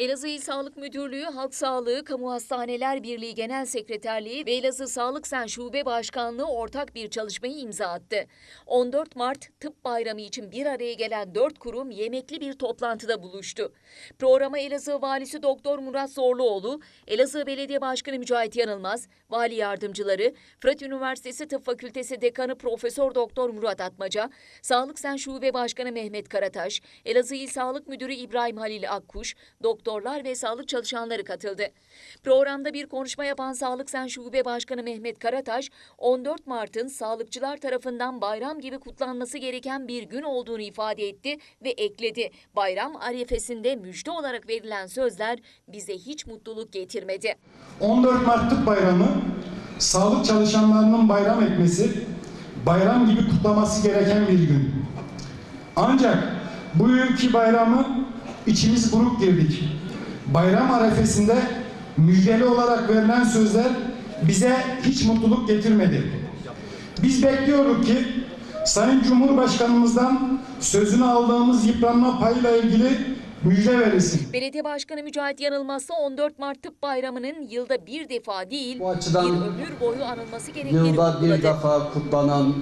Elazığ İl Sağlık Müdürlüğü, Halk Sağlığı, Kamu Hastaneler Birliği Genel Sekreterliği ve Elazığ Sağlık Sen Şube Başkanlığı ortak bir çalışmayı imza attı. 14 Mart Tıp Bayramı için bir araya gelen dört kurum yemekli bir toplantıda buluştu. Programa Elazığ Valisi Doktor Murat Zorluoğlu, Elazığ Belediye Başkanı Mücahit Yanılmaz, Vali Yardımcıları, Fırat Üniversitesi Tıp Fakültesi Dekanı Profesör Doktor Murat Atmaca, Sağlık Sen Şube Başkanı Mehmet Karataş, Elazığ İl Sağlık Müdürü İbrahim Halil Akkuş, doktorlar ve sağlık çalışanları katıldı. Programda bir konuşma yapan Sağlık Sen Şube Başkanı Mehmet Karataş, 14 Mart'ın sağlıkçılar tarafından bayram gibi kutlanması gereken bir gün olduğunu ifade etti ve ekledi. Bayram arifesinde müjde olarak verilen sözler bize hiç mutluluk getirmedi. 14 Mart Tıp Bayramı, sağlık çalışanlarının bayram etmesi, bayram gibi kutlaması gereken bir gün. Ancak bu yılki bayramı içimiz buruk girdik. Bayram arefesinde müjdeli olarak verilen sözler bize hiç mutluluk getirmedi. Biz bekliyorduk ki Sayın Cumhurbaşkanımızdan sözünü aldığımız yıpranma payıyla ilgili müjde verilsin. Belediye Başkanı Mücahit Yanılmaz ise 14 Mart Tıp Bayramı'nın yılda bir defa değil, Bu açıdan bir ömür boyu anılması gerektiğini Yılda bir vurguladı. defa kutlanan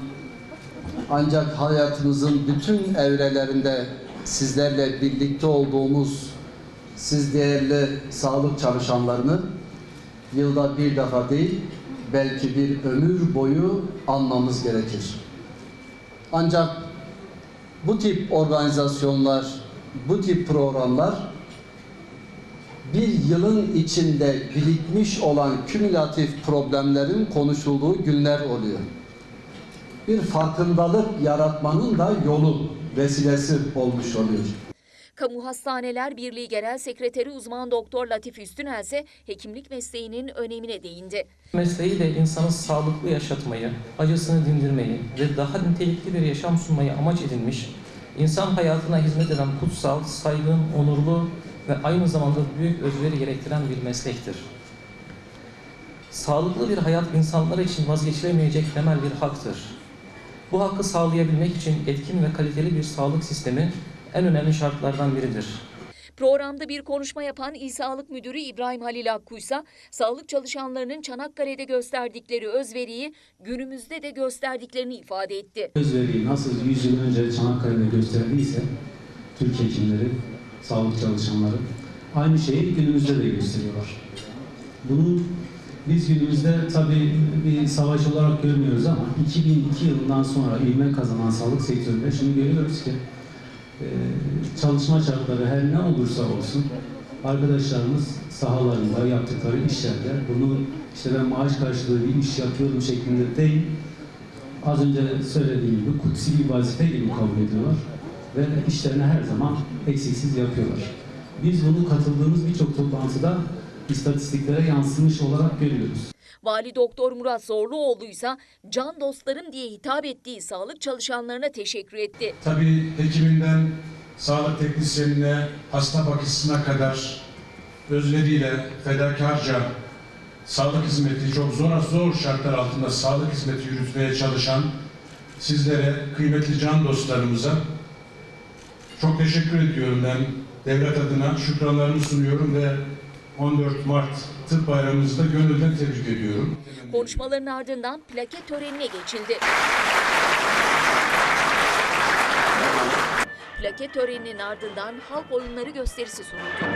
ancak hayatımızın bütün evrelerinde sizlerle birlikte olduğumuz siz değerli sağlık çalışanlarını yılda bir defa değil belki bir ömür boyu anmamız gerekir. Ancak bu tip organizasyonlar, bu tip programlar bir yılın içinde birikmiş olan kümülatif problemlerin konuşulduğu günler oluyor. Bir farkındalık yaratmanın da yolu, vesilesi olmuş oluyor. Kamu Hastaneler Birliği Genel Sekreteri uzman doktor Latif Üstünel ise hekimlik mesleğinin önemine değindi. Mesleğiyle insanı sağlıklı yaşatmayı, acısını dindirmeyi ve daha nitelikli bir yaşam sunmayı amaç edinmiş, insan hayatına hizmet eden kutsal, saygın, onurlu ve aynı zamanda büyük özveri gerektiren bir meslektir. Sağlıklı bir hayat insanlar için vazgeçilemeyecek temel bir haktır. Bu hakkı sağlayabilmek için etkin ve kaliteli bir sağlık sistemi en önemli şartlardan biridir. Programda bir konuşma yapan İl Sağlık Müdürü İbrahim Halil Akkuysa, sağlık çalışanlarının Çanakkale'de gösterdikleri özveriyi günümüzde de gösterdiklerini ifade etti. özveriyi nasıl 100 yıl önce Çanakkale'de gösterdiyse Türk hekimleri, sağlık çalışanları aynı şeyi günümüzde de gösteriyorlar. Bunu biz günümüzde tabii bir savaş olarak görmüyoruz ama 2002 yılından sonra ilme kazanan sağlık sektöründe şimdi görüyoruz ki çalışma şartları her ne olursa olsun arkadaşlarımız sahalarında yaptıkları işlerde bunu işte ben maaş karşılığı bir iş yapıyorum şeklinde değil az önce söylediğim gibi kutsi bir vazife gibi kabul ediyorlar ve işlerini her zaman eksiksiz yapıyorlar. Biz bunu katıldığımız birçok toplantıda istatistiklere yansımış olarak görüyoruz. Vali Doktor Murat Zorluoğlu ise can dostlarım diye hitap ettiği sağlık çalışanlarına teşekkür etti. Tabii hekiminden sağlık teknisyenine, hasta bakıcısına kadar özveriyle, fedakarca sağlık hizmeti çok zor zor şartlar altında sağlık hizmeti yürütmeye çalışan sizlere, kıymetli can dostlarımıza çok teşekkür ediyorum ben. Devlet adına şükranlarımı sunuyorum ve 14 Mart Tıp Bayramımızı da gönülden tebrik ediyorum. Konuşmaların ardından plaket törenine geçildi. Plaket töreninin ardından halk oyunları gösterisi sunuldu.